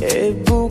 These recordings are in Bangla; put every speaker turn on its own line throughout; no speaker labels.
也不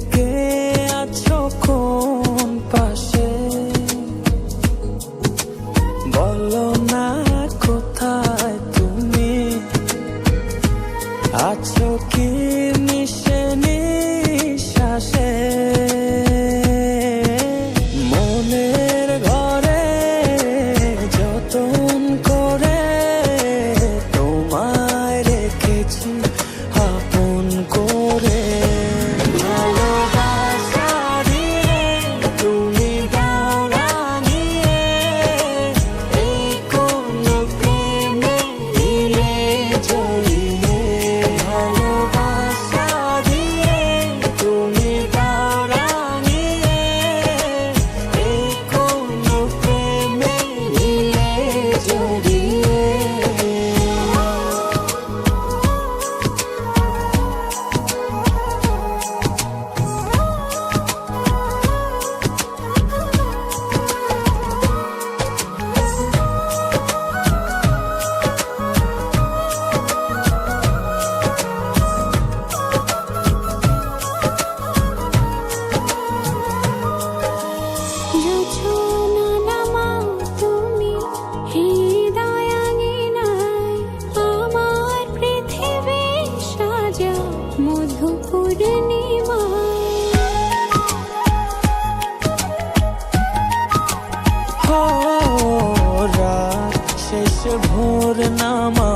আকাশে ভোর নামা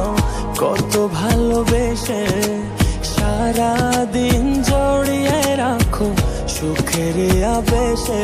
কত ভালোবেসে সারা দিন জড়িয়ে রাখো সুখের আবেশে।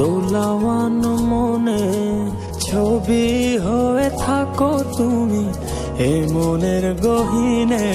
দোলাওয়ান মনে ছবি হয়ে থাকো তুমি এ মনের গহিনে।